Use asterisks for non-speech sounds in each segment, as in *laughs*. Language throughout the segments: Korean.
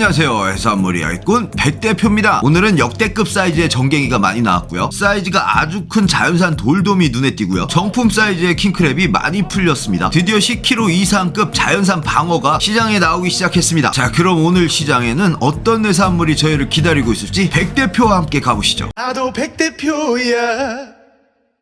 안녕하세요. 해산물이 아이꾼 백대표입니다. 오늘은 역대급 사이즈의 정갱이가 많이 나왔고요. 사이즈가 아주 큰 자연산 돌돔이 눈에 띄고요. 정품 사이즈의 킹크랩이 많이 풀렸습니다. 드디어 10kg 이상급 자연산 방어가 시장에 나오기 시작했습니다. 자 그럼 오늘 시장에는 어떤 해산물이 저희를 기다리고 있을지 백대표와 함께 가보시죠. 나도 백대표야.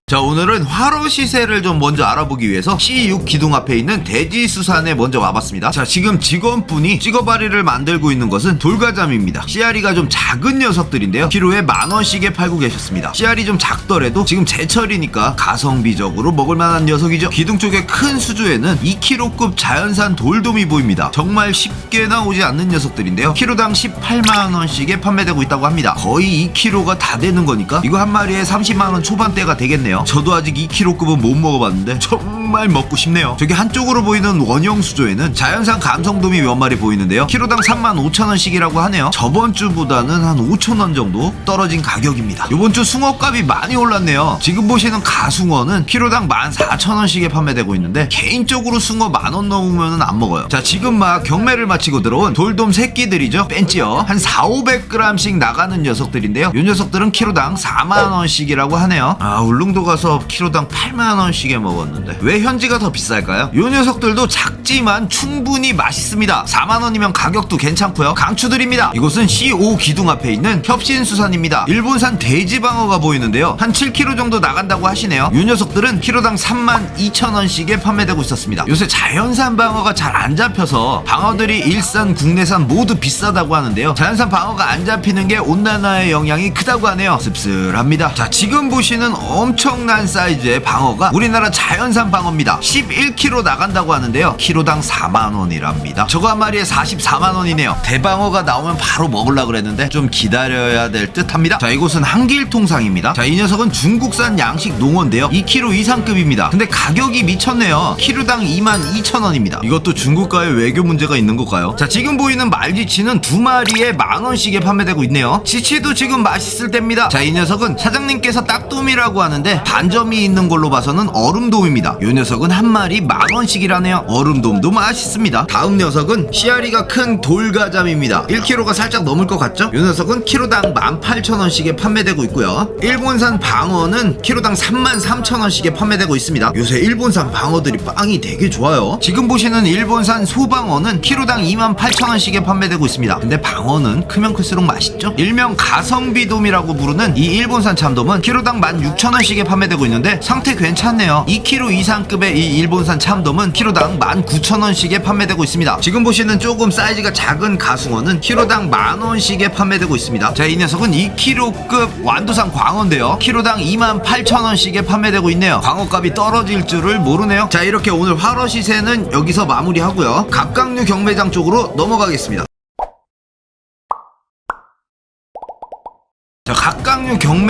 자 오늘은 화로 시세를 좀 먼저 알아보기 위해서 C6 기둥 앞에 있는 대지수산에 먼저 와봤습니다. 자 지금 직원분이 찍어바리를 만들고 있는 것은 돌가잠입니다. 씨알이가 좀 작은 녀석들인데요. 키로에 만원씩에 팔고 계셨습니다. 씨알이 좀 작더라도 지금 제철이니까 가성비적으로 먹을만한 녀석이죠. 기둥 쪽에 큰 수조에는 2kg급 자연산 돌돔이 보입니다. 정말 쉽게 나오지 않는 녀석들인데요. 키로당 18만원씩에 판매되고 있다고 합니다. 거의 2kg가 다 되는 거니까 이거 한 마리에 30만원 초반대가 되겠네요 저도 아직 2kg급은 못 먹어봤는데 정말 먹고 싶네요. 저기 한쪽으로 보이는 원형 수조에는 자연산 감성돔이 몇 마리 보이는데요. 키로당 3만 5천원씩이라고 하네요. 저번 주보다는 한 5천원 정도 떨어진 가격입니다. 이번 주 숭어값이 많이 올랐네요. 지금 보시는 가숭어는 키로당 14,000원씩에 판매되고 있는데 개인적으로 숭어 만원 넘으면 안 먹어요. 자 지금 막 경매를 마치고 들어온 돌돔 새끼들이죠. 뺀지요. 한 4, 500g씩 나가는 녀석들인데요. 이 녀석들은 키로당 4만원씩이라고 하네요. 아 울릉도 가서 키로당 8만원씩에 먹었는데 왜 현지가 더 비쌀까요? 이 녀석들도 작지만 충분히 맛있습니다. 4만원이면 가격도 괜찮고요. 강추드립니다. 이곳은 C5 기둥 앞에 있는 협신수산입니다. 일본산 돼지방어가 보이는데요. 한 7kg 정도 나간다고 하시네요. 이 녀석들은 키로당 3만 2천원씩에 판매되고 있었습니다. 요새 자연산 방어가 잘 안 잡혀서 방어들이 일산 국내산 모두 비싸다고 하는데요. 자연산 방어가 안 잡히는 게 온난화의 영향이 크다고 하네요. 씁쓸합니다. 자 지금 보시는 엄청 난 사이즈의 방어가 우리나라 자연산 방어입니다. 11kg 나간다고 하는데요. 키로당 4만원이랍니다. 저거 한 마리에 44만원이네요. 대방어가 나오면 바로 먹으려 그랬는데 좀 기다려야 될 듯 합니다. 자 이곳은 한길통상입니다. 자 이 녀석은 중국산 양식 농어인데요. 2kg 이상급입니다. 근데 가격이 미쳤네요. 키로당 22,000원입니다. 이것도 중국과의 외교 문제가 있는 걸까요? 자 지금 보이는 말지치는 두 마리에 만원씩에 판매되고 있네요. 지치도 지금 맛있을 때입니다. 자 이 녀석은 사장님께서 딱돔이라고 하는데 반점이 있는 걸로 봐서는 얼음돔입니다. 이 녀석은 한 마리 만원씩이라네요. 얼음돔도 맛있습니다. 다음 녀석은 씨알이가 큰 돌가잠입니다. 1kg가 살짝 넘을 것 같죠? 이 녀석은 키로당 18,000원씩에 판매되고 있고요. 일본산 방어는 키로당 33,000원씩에 판매되고 있습니다. 요새 일본산 방어들이 빵이 되게 좋아요. 지금 보시는 일본산 소방어는 키로당 28,000원씩에 판매되고 있습니다. 근데 방어는 크면 클수록 맛있죠? 일명 가성비돔이라고 부르는 이 일본산 참돔은 키로당 16,000원씩에 판매되고 있는데 상태 괜찮네요. 2kg 이상급의 이 일본산 참돔은 키로당 19,000원씩에 판매되고 있습니다. 지금 보시는 조금 사이즈가 작은 가숭어는 키로당 만원씩에 판매되고 있습니다. 자 이 녀석은 2kg급 완도산 광어인데요. 키로당 28,000원씩에 판매되고 있네요. 광어값이 떨어질 줄을 모르네요. 자 이렇게 오늘 화로 시세는 여기서 마무리하고요. 갑각류 경매장 쪽으로 넘어가겠습니다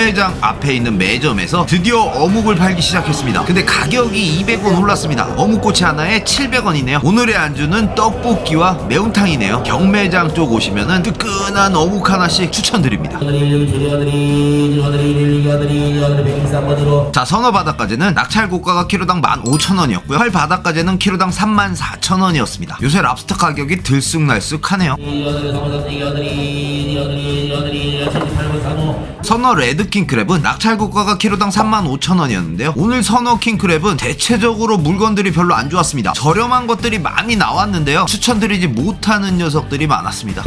경매장 앞에 있는 매점에서 드디어 어묵을 팔기 시작했습니다. 근데 가격이 200원 올랐습니다. 어묵꼬치 하나에 700원이네요. 오늘의 안주는 떡볶이와 매운탕이네요. 경매장 쪽 오시면은 뜨끈한 어묵 하나씩 추천드립니다. 자, 선어 바닷가재는 낙찰 고가가 키로당 15,000원이었고요. 활 바닷가재는 키로당 34,000원이었습니다. 요새 랍스터 가격이 들쑥날쑥하네요. 선어 레드 킹 크랩은 낙찰 고가가 키로당 35,000원이었는데요. 오늘 선어 킹 크랩은 대체적으로 물건들이 별로 안 좋았습니다. 저렴한 것들이 많이 나왔는데요. 추천드리지 못하는 녀석들이 많았습니다.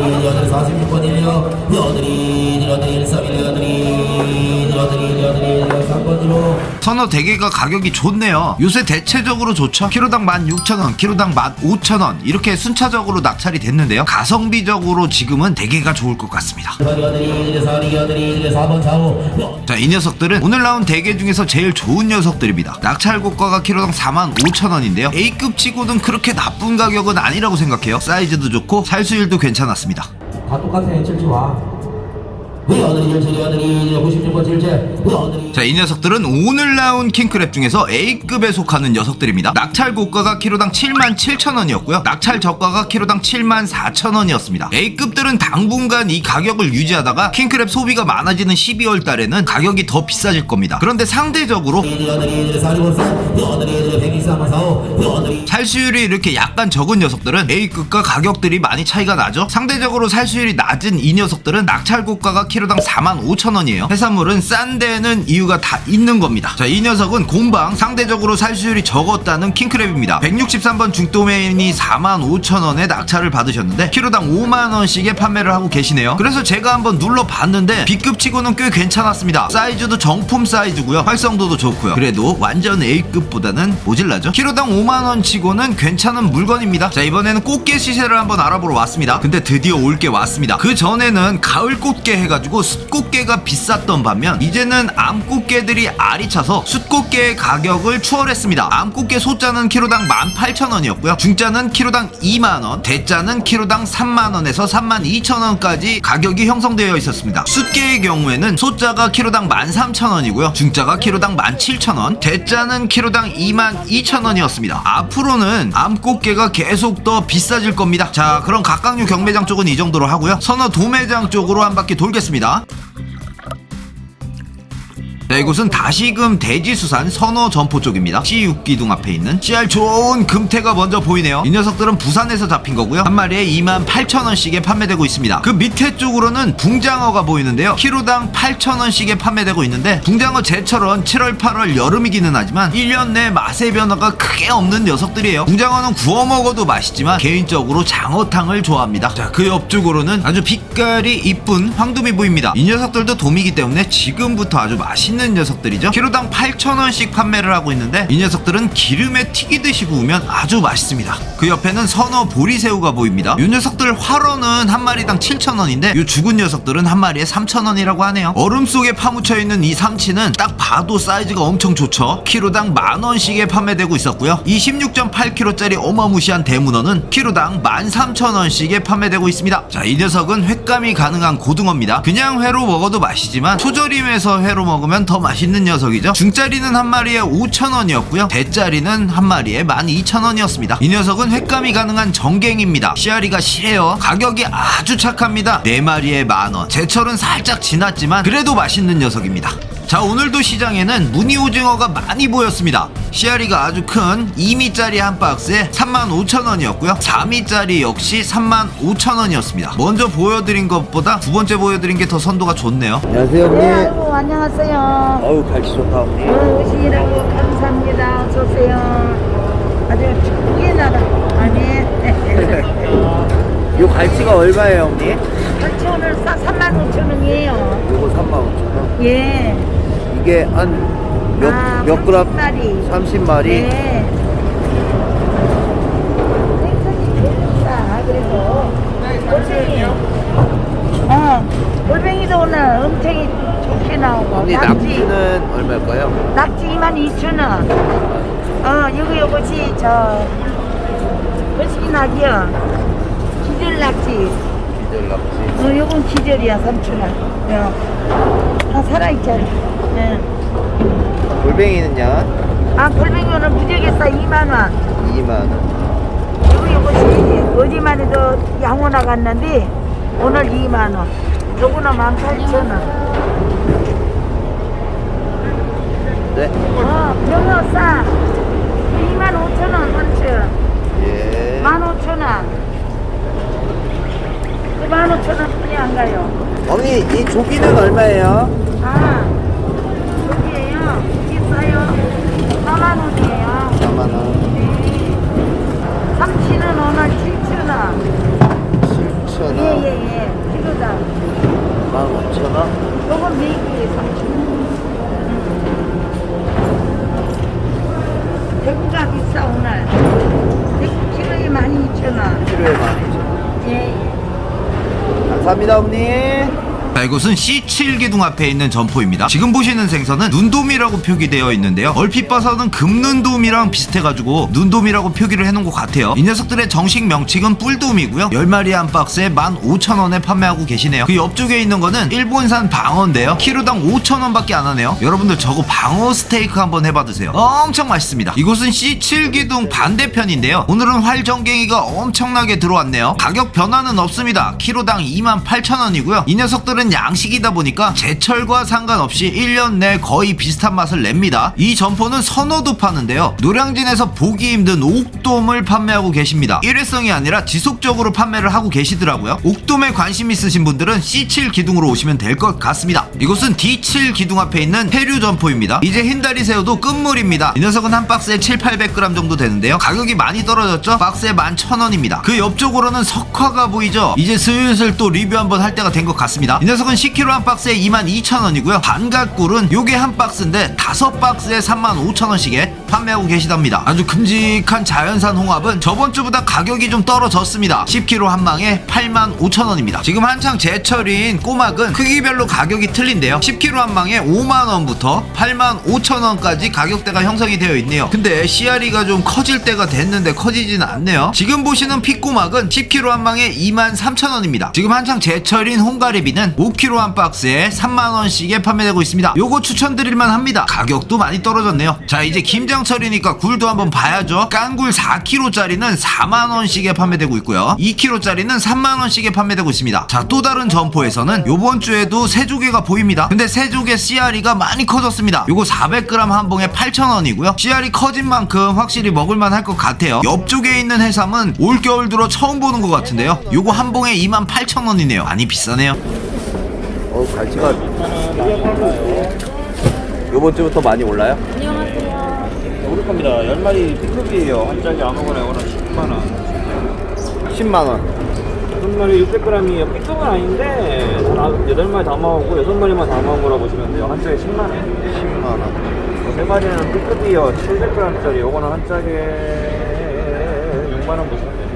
선어 대게가 가격이 좋네요. 요새 대체적으로 좋죠. 키로당 16,000원, 키로당 15,000원 이렇게 순차적으로 낙찰이 됐는데요. 가성비적으로 지금은 대게가 좋을 것 같습니다. 자, 이 녀석들은 오늘 나온 대게 중에서 제일 좋은 녀석들입니다. 낙찰 고가가 키로당 45,000원인데요. A급 치고는 그렇게 나쁜 가격은 아니라고 생각해요. 사이즈도 좋고 살수율도 괜찮았습니다. 다 똑같아 칠지 와. 자, 이 녀석들은 오늘 나온 킹크랩 중에서 A급에 속하는 녀석들입니다. 낙찰 고가가 키로당 7만 7천 원이었고요. 낙찰 저가가 키로당 7만 4천 원이었습니다. A급들은 당분간 이 가격을 유지하다가 킹크랩 소비가 많아지는 12월 달에는 가격이 더 비싸질 겁니다. 그런데 상대적으로 살수율이 이렇게 약간 적은 녀석들은 A급과 가격들이 많이 차이가 나죠. 상대적으로 살수율이 낮은 이 녀석들은 낙찰 고가가 키로 당 4만 5천 원이에요. 해산물은 싼 데는 이유가 다 있는 겁니다. 자, 이 녀석은 곰방 상대적으로 살수율이 적었다는 킹크랩입니다. 163번 중도메인이 4만 5천 원에 낙찰을 받으셨는데 키로당 5만 원씩에 판매를 하고 계시네요. 그래서 제가 한번 눌러봤는데 B급치고는 꽤 괜찮았습니다. 사이즈도 정품 사이즈고요. 활성도도 좋고요. 그래도 완전 A급보다는 모질라죠. 키로당 5만 원 치고는 괜찮은 물건입니다. 자 이번에는 꽃게 시세를 한번 알아보러 왔습니다. 근데 드디어 올 게 왔습니다. 그 전에는 가을 꽃게 해가지고 숯꽃게가 비쌌던 반면 이제는 암꽃게들이 알이 차서 숯꽃게의 가격을 추월했습니다. 암꽃게 소자는 키로당 18,000원이었고요. 중자는 키로당 2만원, 대자는 키로당 3만원에서 32,000원까지 가격이 형성되어 있었습니다. 숯게의 경우에는 소자가 키로당 13,000원이고요. 중자가 키로당 17,000원, 대자는 키로당 22,000원이었습니다. 앞으로는 암꽃게가 계속 더 비싸질 겁니다. 자, 그럼 각각류 경매장 쪽은 이 정도로 하고요. 선어 도매장 쪽으로 한 바퀴 돌겠습니다. 하겠습니다. 자, 이곳은 다시금 대지수산 선어 점포 쪽입니다. C6기둥 앞에 있는 CR 좋은 금태가 먼저 보이네요. 이 녀석들은 부산에서 잡힌 거고요. 한 마리에 28,000원씩에 판매되고 있습니다. 그 밑에 쪽으로는 붕장어가 보이는데요. 키로당 8,000원씩에 판매되고 있는데 붕장어 제철은 7월, 8월 여름이기는 하지만 1년 내 맛의 변화가 크게 없는 녀석들이에요. 붕장어는 구워 먹어도 맛있지만 개인적으로 장어탕을 좋아합니다. 자, 그 옆쪽으로는 아주 빛깔이 이쁜 황두미 보입니다. 이 녀석들도 도미기 때문에 지금부터 아주 맛있는 녀석들이죠. 키로당 8,000원씩 판매를 하고 있는데 이 녀석들은 기름에 튀기듯이 구우면 아주 맛있습니다. 그 옆에는 선어 보리새우가 보입니다. 이 녀석들 활어는 한 마리당 7,000원인데 이 죽은 녀석들은 한 마리에 3,000원이라고 하네요. 얼음 속에 파묻혀 있는 이 삼치는 딱 봐도 사이즈가 엄청 좋죠. 키로당 만 원씩에 판매되고 있었고요. 이 16.8kg짜리 어마무시한 대문어는 키로당 13,000원씩에 판매되고 있습니다. 자, 이 녀석은 횟감이 가능한 고등어입니다. 그냥 회로 먹어도 맛이지만 초절임해서 회로 먹으면 더 맛있는 녀석이죠. 중짜리는 한 마리에 5,000원이었고요. 대짜리는 한 마리에 12,000원이었습니다. 이 녀석은 횟감이 가능한 정갱입니다. 씨알이가 실해요. 가격이 아주 착합니다. 네 마리에 만 원. 제철은 살짝 지났지만 그래도 맛있는 녀석입니다. 자 오늘도 시장에는 무늬 오징어가 많이 보였습니다 씨알이가 아주 큰 2미짜리 한 박스에 35,000원이었고요 4미짜리 역시 35,000원이었습니다 먼저 보여드린 것보다 두 번째 보여드린 게 더 선도가 좋네요 안녕하세요, 네, 형님. 아이고, 안녕하세요. 어우, 갈치 좋다, 어. 오시라고 감사합니다. 어서 오세요. 아주 축복의 나라. 아니. *laughs* 요 갈치가 얼마예요, 형님? 같이 오늘 싸 3만 5천 원이에요. 요거 35,000원. 예. 이게 한 몇, 아, 몇 그램? 30마리. 30마리? 네. 생선이 제일 싸. 그래서 골뱅이. 어, 골뱅이도 오늘 엄청 좋게 나오고. 언니, 낙지. 낙지는 얼마일까요? 낙지 2만 2천 원. 어, 요거 요것이 저 거시기 낙이요. 기절 낙지. 기절 낙지. 어, 요건 기절이야 3천 원. 어. 다 살아있잖아. 예. 골뱅이는요? 아, 골뱅이는 무지하게 싸 2만 원. 2만원. 요거 요것이 어디만 해도 양호 나갔는데 오늘 2만 원. 요거는 18,000원. 네. 어, 병어 싸. 2만 5천 원 한치. 예. 15,000원. 그 15,000원 뿐이 안 가요. 언니, 이 조기는 얼마예요? 아, 여기에요. 비싸요. 4만 원이에요. 4만원. 삼치는 오늘 7,000원. 7,000원. 예, 예, 예. 키로당. 15,000원. 요건 4개에 3,000원. 대구가 비싸, 오늘. 대구 키로에 12,000원. 키로에 12,000원. 예, 예. 감사합니다, 어머니. 자, 자 이곳은 C7 기둥 앞에 있는 점포입니다. 지금 보시는 생선은 눈돔이라고 표기되어 있는데요. 얼핏 봐서는 금눈돔이랑 비슷해가지고 눈돔이라고 표기를 해놓은 것 같아요. 이 녀석들의 정식 명칭은 뿔돔이고요. 10마리 한 박스에 15,000원에 판매하고 계시네요. 그 옆쪽에 있는 거는 일본산 방어인데요. 키로당 5,000원밖에 안 하네요. 여러분들 저거 방어 스테이크 한번 해봐 드세요. 엄청 맛있습니다. 이곳은 C7 기둥 반대편인데요. 오늘은 활정갱이가 엄청나게 들어왔네요. 가격 변화는 없습니다. 키로당 28,000원이고요. 이 녀석들은 양식이다 보니까 제철과 상관없이 1년 내 거의 비슷한 맛을 냅니다. 이 점포는 선어도 파는데요. 노량진에서 보기 힘든 옥돔을 판매하고 계십니다. 일회성이 아니라 지속적으로 판매를 하고 계시더라고요. 옥돔에 관심 있으신 분들은 C7 기둥으로 오시면 될 것 같습니다. 이곳은 D7 기둥 앞에 있는 페류 점포입니다. 이제 흰다리 새우도 끝물입니다. 이 녀석은 한 박스에 7, 800g 정도 되는데요. 가격이 많이 떨어졌죠? 박스에 11,000원입니다. 그 옆쪽으로는 석화가 보이죠? 이제 슬슬 또 리뷰 한번 할 때가 된 것 같습니다. 이 녀석 은 10kg 한 박스에 22,000원이고요. 반갓굴은 요게 한 박스인데 다섯 박스에 35,000원씩에 판매하고 계시답니다. 아주 큼직한 자연산 홍합은 저번 주보다 가격이 좀 떨어졌습니다. 10kg 한 망에 85,000원입니다. 지금 한창 제철인 꼬막은 크기별로 가격이 틀린데요. 10kg 한 망에 5만원부터 85,000원까지 가격대가 형성이 되어 있네요. 근데 씨알이가 좀 커질 때가 됐는데 커지지는 않네요. 지금 보시는 핏꼬막은 10kg 한 망에 23,000원입니다. 지금 한창 제철인 홍가리비는 5kg 한 박스에 3만원씩에 판매되고 있습니다. 요거 추천드릴만 합니다. 가격도 많이 떨어졌네요. 자 이제 김장 철이니까 굴도 한번 봐야죠. 깐굴 4kg짜리는 4만원씩에 판매되고 있고요. 2kg짜리는 3만원씩에 판매되고 있습니다. 자 또 다른 점포에서는 요번 주에도 새조개가 보입니다. 근데 새조개 씨알이가 많이 커졌습니다. 요거 400g 한 봉에 8,000원이고요. 씨알이 커진 만큼 확실히 먹을만 할 것 같아요. 옆쪽에 있는 해삼은 올겨울 들어 처음 보는 것 같은데요. 요거 한 봉에 28,000원이네요. 많이 비싸네요. 어, 갈치가 요번 주부터 많이 올라요? 모를 겁니다. 10마리 B급이에요. 한 짝이 아무거나 이거는 10만원. 10만 원. 6마리 600g이에요. B급은 아닌데, 8마리 담아오고 6마리만 담아온 거라 보시면 돼요. 한 짝에 10만원. 10만 원. 세 마리는 B급이에요. 700g짜리. 요거는 한 짝에 6만원 보시면 돼요.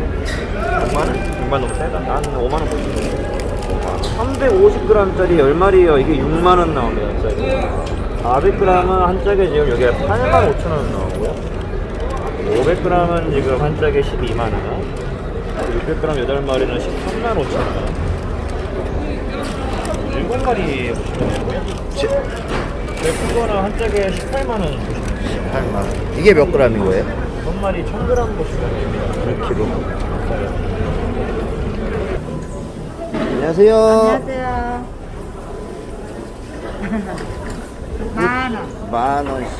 6만원? 6만 너무 세다. 한 5만원 보시면 돼요. 350g짜리 10마리에요. 이게 6만원 나옵니다. 한 짝에. 400g은 한 짝에 지금 여기에 8만 5천원 나오고요. 500g은 지금 한 짝에 12만원. 600g 8마리는 13만 5천원. 7마리 보시면 되고요. 큰 거는 한 짝에 18만원. 8만 원. 이게 몇 g인 거예요? 3마리 1000g 보시면 됩니다. 1kg. 안녕하세요. 안녕하세요. *laughs* 만 원. 만 원씩.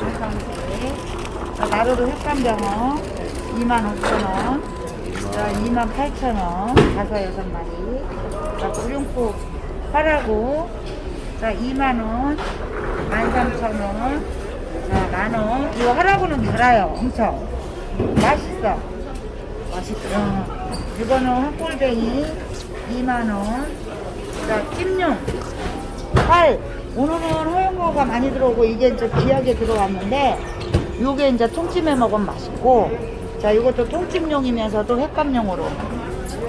자, 나루도 횟감병어 2만 5천 원. 자, 2만 8천 원. 다섯 여섯 마리. 자, 구룡포 파라고. 자, 2만 원. 13,000원. 자, 만 원. 이거 하라고는 달아요. 엄청. 맛있어. 맛있다. 이거는 한골뱅이 2만 원. 자, 찜용 8. 오늘은 허용어가 많이 들어오고 이게 이제 귀하게 들어왔는데 요게 이제 통찜에 먹으면 맛있고 자, 이것도 통찜용이면서도 횟감용으로.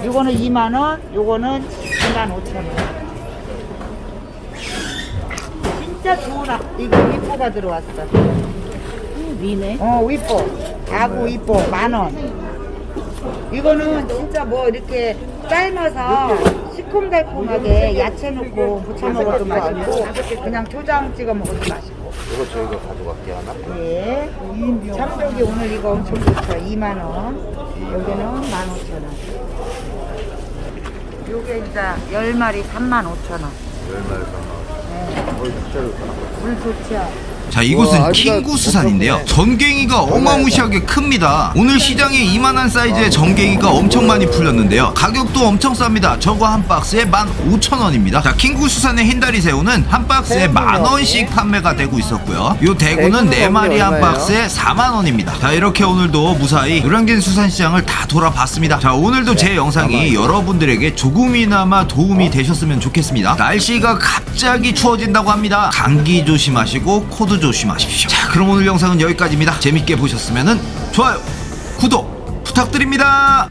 요거는 2만 원, 요거는 2만 5천 원. 진짜 좋은 아, 이거 위포가 들어왔어. 위네. 어, 위포. 아구 위포 만 원. 이거는 진짜 뭐 이렇게 삶아서 시큼달콤하게 야채 넣고 부쳐 먹어도 맛있고 그냥 초장 찍어 먹어도 맛있고. 이거 저희가 가져갈게요, 하나. 네. 참조기 오늘 이거 엄청 좋죠. 2만 원. 여기는 15,000원. 요게 이제 10마리 3만 5천 원. 10마리 3만 원. 어, 진짜 좋다. 물 좋죠. 자 이곳은 와, 킹구수산인데요. 엄청 전갱이가 어마무시하게 큽니다. 오늘 시장에 이만한 사이즈의 전갱이가 엄청 많이 풀렸는데요. 가격도 엄청 쌉니다. 저거 한 박스에 15,000원입니다. 자 킹구수산의 흰다리 새우는 한 박스에? 만원씩 판매가 되고 있었고요. 요 대구는 대구는 4마리 한? 박스에 4만원입니다. 자 이렇게 오늘도 무사히 노량진 수산시장을 다 돌아봤습니다. 자 오늘도 제 영상이 여러분들에게 조금이나마 도움이 되셨으면 좋겠습니다. 날씨가 갑자기 추워진다고 합니다. 감기 조심하시고 코도 조심하십시오. 자 그럼 오늘 영상은 여기까지입니다. 재밌게 보셨으면 좋아요 구독 부탁드립니다